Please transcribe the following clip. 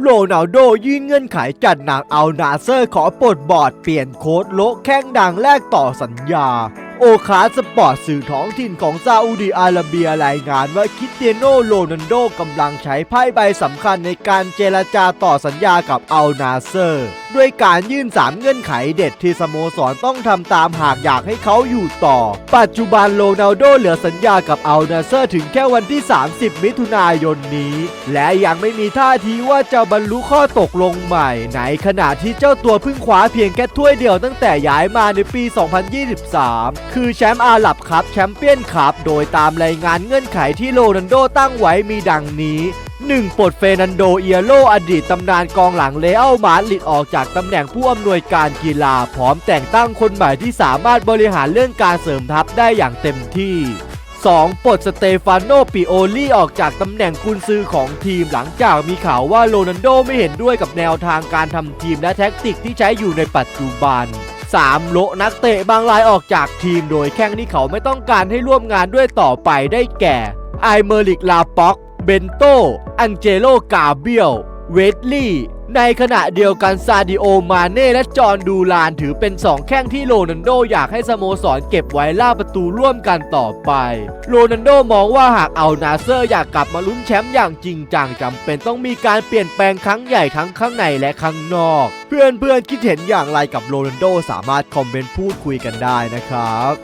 โรนัลโดยื่นเงื่อนไขจัดหนักเอานาเซอร์ขอปลดบอร์ดเปลี่ยนโค้ดโละแข้งดังแลกต่อสัญญา โอคาสปอร์ตสื่อท้องถิ่นของซาอุดิอาระเบียรายงานว่าคิเตียโนโรนัลโดกำลังใช้ไพ่ใบสำคัญในการเจรจาต่อสัญญากับอัลนาเซอร์ ด้วยการยื่น 3 เงื่อนไขเด็ดที่สโมสรต้องทำตามหากอยากให้เขาอยู่ต่อ ปัจจุบันโรนัลโดเหลือสัญญากับอัลนาเซอร์ถึงแค่วันที่ 30 มิถุนายนนี้ และยังไม่มีท่าทีว่าจะบรรลุข้อตกลงใหม่ ในขณะที่เจ้าตัวเพิ่งคว้าเพียงแค่ถ้วยเดียวตั้งแต่ย้ายมาในปี 2023 คือแชมป์อาหรับคัพแชมเปี้ยนคัพโดยตามรายงานเงื่อนไขที่โรนัลโดตั้งไว้มีดังนี้ 1. ปลดเฟรนันโดเอียโรอดีตตำนานกองหลังเลอัลมาดริดออกจากตำแหน่งผู้อำนวยการกีฬา พร้อมแต่งตั้งคนใหม่ที่สามารถบริหารเรื่องการเสริมทัพได้อย่างเต็มที่ 2. ปลดสเตฟานโนปิโอลี่ออกจากตำแหน่งกุนซือของทีมหลังจากมีข่าวว่าโรนัลโดไม่เห็นด้วยกับแนวทางการทำทีมและแท็กติกที่ใช้อยู่ในปัจจุบัน 3. โละนักเตะบางรายออกจากทีมโดยแข้งที่เขาไม่ต้องการให้ร่วมงานด้วยต่อไปได้แก่ไอเมอริกลาป็อก เบนโต อังเจโลกาเบียล เวดลี่ในขณะเดียวกันซาดิโอมาเน่และจอห์นดูลานถือเป็น 2 แข้งที่โรนัลโดอยากให้สโมสรเก็บไว้ล่าประตูร่วมกันต่อไป โรนัลโดมองว่าหากเอานาเซอร์อยากกลับมาลุ้นแชมป์อย่างจริงจังจำเป็นต้องมีการเปลี่ยนแปลงครั้งใหญ่ทั้งข้างในและข้างนอก เพื่อนๆคิดเห็นอย่างไรกับโรนัลโดสามารถคอมเมนต์พูดคุยกันได้นะครับ